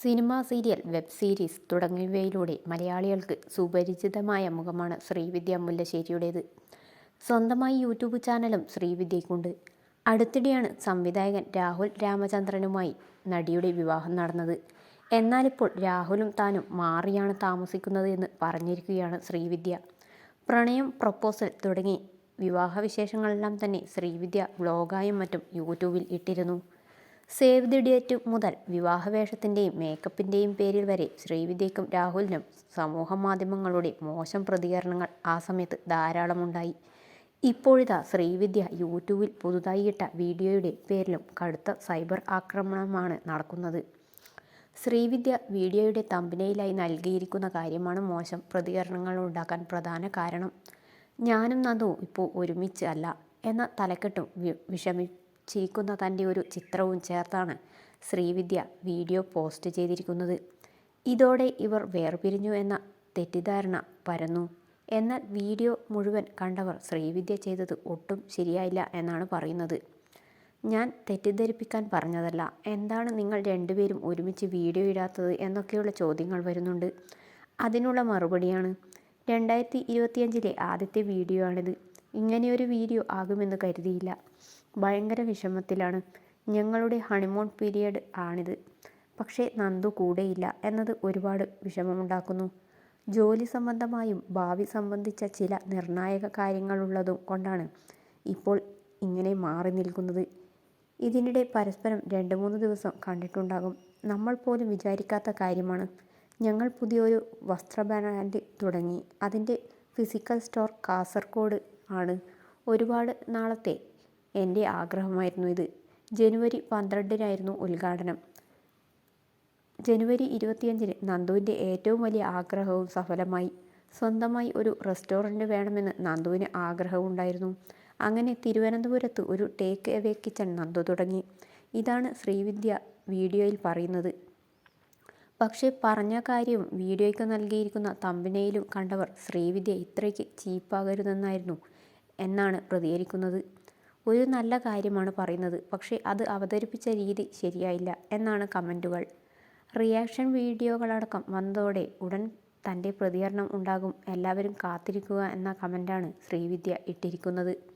Cinema serial web series തുടങ്ങിയവയിലൂടെ മലയാളികൾക്ക് സുപരിചിതമായ മുഖമാണ് ശ്രീവിദ്യ മുല്ലശ്ശേരിയുടേത്. സ്വന്തമായി യൂട്യൂബ് ചാനലും ശ്രീവിദ്യയ്ക്കുണ്ട് അടുത്തിടെയാണ് സംവിധായകൻ രാഹുൽ രാമചന്ദ്രനുമായി നടിയുടെ വിവാഹം നടന്നത്. എന്നാലിപ്പോൾ രാഹുലും താനും മാറിയാണ് താമസിക്കുന്നത് എന്ന് പറഞ്ഞിരിക്കുകയാണ് ശ്രീവിദ്യ പ്രണയം പ്രപ്പോസൽ തുടങ്ങി വിവാഹവിശേഷങ്ങളെല്ലാം തന്നെ ശ്രീവിദ്യ വ്ലോഗായും മറ്റും യൂട്യൂബിൽ ഇട്ടിരുന്നു. സേവ് ദി ഡേറ്റ് മുതൽ വിവാഹവേഷത്തിന്റെയും മേക്കപ്പിന്റെയും പേരിൽ വരെ ശ്രീവിദ്യക്കും രാഹുലിനും സമൂഹ മാധ്യമങ്ങളുടെ മോശം പ്രതികരണങ്ങൾ ആ സമയത്ത് ധാരാളമുണ്ടായി. ഇപ്പോഴിതാ ശ്രീവിദ്യ യൂട്യൂബിൽ പുതുതായി ഇട്ട വീഡിയോയുടെ പേരിലും കടുത്ത സൈബർ ആക്രമണമാണ് നടക്കുന്നത്. ശ്രീവിദ്യ വീഡിയോയുടെ തമ്പനയിലായി നൽകിയിരിക്കുന്ന കാര്യമാണ് മോശം പ്രതികരണങ്ങൾ ഉണ്ടാക്കാൻ പ്രധാന കാരണം. ഞാനും നന്ദുവും ഇപ്പോൾ ഒരുമിച്ച് അല്ല എന്ന തലക്കെട്ടും വിഷമിച്ചിരിക്കുന്ന തന്റെ ഒരു ചിത്രവും ചേർത്താണ് ശ്രീവിദ്യ വീഡിയോ പോസ്റ്റ് ചെയ്തിരിക്കുന്നത്. ഇതോടെ ഇവർ വേർപിരിഞ്ഞു എന്ന തെറ്റിദ്ധാരണ പരന്നു. എന്നാൽ വീഡിയോ മുഴുവൻ കണ്ടവർ ശ്രീവിദ്യ ചെയ്തത് ഒട്ടും ശരിയായില്ല എന്നാണ് പറയുന്നത്. ഞാൻ തെറ്റിദ്ധരിപ്പിക്കാൻ പറഞ്ഞതല്ല. എന്താണ് നിങ്ങൾ രണ്ടുപേരും ഒരുമിച്ച് വീഡിയോ ഇടാത്തത് എന്നൊക്കെയുള്ള ചോദ്യങ്ങൾ വരുന്നുണ്ട്. അതിനുള്ള മറുപടിയാണ്. രണ്ടായിരത്തി ഇരുപത്തിയഞ്ചിലെ ആദ്യത്തെ വീഡിയോ ആണിത്. ഇങ്ങനെയൊരു വീഡിയോ ആകുമെന്ന് കരുതിയില്ല. ഭയങ്കര വിഷമത്തിലാണ്. ഞങ്ങളുടെ ഹണിമൂൺ പീരിയഡ് ആണിത്. പക്ഷേ നന്ദു കൂടെയില്ല എന്നത് ഒരുപാട് വിഷമമുണ്ടാക്കുന്നു. ജോലി സംബന്ധമായും ഭാവി സംബന്ധിച്ച ചില നിർണായക കാര്യങ്ങളുള്ളതും കൊണ്ടാണ് ഇപ്പോൾ ഇങ്ങനെ മാറി നിൽക്കുന്നത്. ഇതിനിടെ പരസ്പരം രണ്ട് മൂന്ന് ദിവസം കണ്ടിട്ടുണ്ടാകും. നമ്മൾ പോലും വിചാരിക്കാത്ത കാര്യമാണ്. ഞങ്ങൾ പുതിയൊരു വസ്ത്ര ബ്രാൻഡ് തുടങ്ങി. അതിന്റെ ഫിസിക്കൽ സ്റ്റോർ കാസർഗോഡ് ആണ്. ഒരുപാട് നാളത്തെ എന്റെ ആഗ്രഹമായിരുന്നു ഇത്. ജനുവരി പന്ത്രണ്ടിനായിരുന്നു ഉദ്ഘാടനം. ജനുവരി ഇരുപത്തിയഞ്ചിന് നന്ദുവിന്റെ ഏറ്റവും വലിയ ആഗ്രഹവും സഫലമായി. സ്വന്തമായി ഒരു റെസ്റ്റോറന്റ് വേണമെന്ന് നന്ദുവിന് ആഗ്രഹമുണ്ടായിരുന്നു. അങ്ങനെ തിരുവനന്തപുരത്ത് ഒരു ടേക്ക് എവേ കിച്ചൺ നന്ദു തുടങ്ങി. ഇതാണ് ശ്രീവിദ്യ വീഡിയോയിൽ പറയുന്നത്. പക്ഷേ പറഞ്ഞ കാര്യവും വീഡിയോയ്ക്ക് നൽകിയിരിക്കുന്ന തമ്പനയിലും കണ്ടവർ ശ്രീവിദ്യ ഇത്രയ്ക്ക് ചീപ്പാകരുതെന്നായിരുന്നു എന്നാണ് പ്രതികരിക്കുന്നത്. ഒരു നല്ല കാര്യമാണ് പറയുന്നത്. പക്ഷേ അത് അവതരിപ്പിച്ച രീതി ശരിയായില്ല എന്നാണ് കമന്റുകൾ. റിയാക്ഷൻ വീഡിയോകളടക്കം വന്നതോടെ ഉടൻ തന്റെ പ്രതികരണം ഉണ്ടാകും. എല്ലാവരും കാത്തിരിക്കുക എന്ന കമന്റാണ് ശ്രീവിദ്യ ഇട്ടിരിക്കുന്നത്.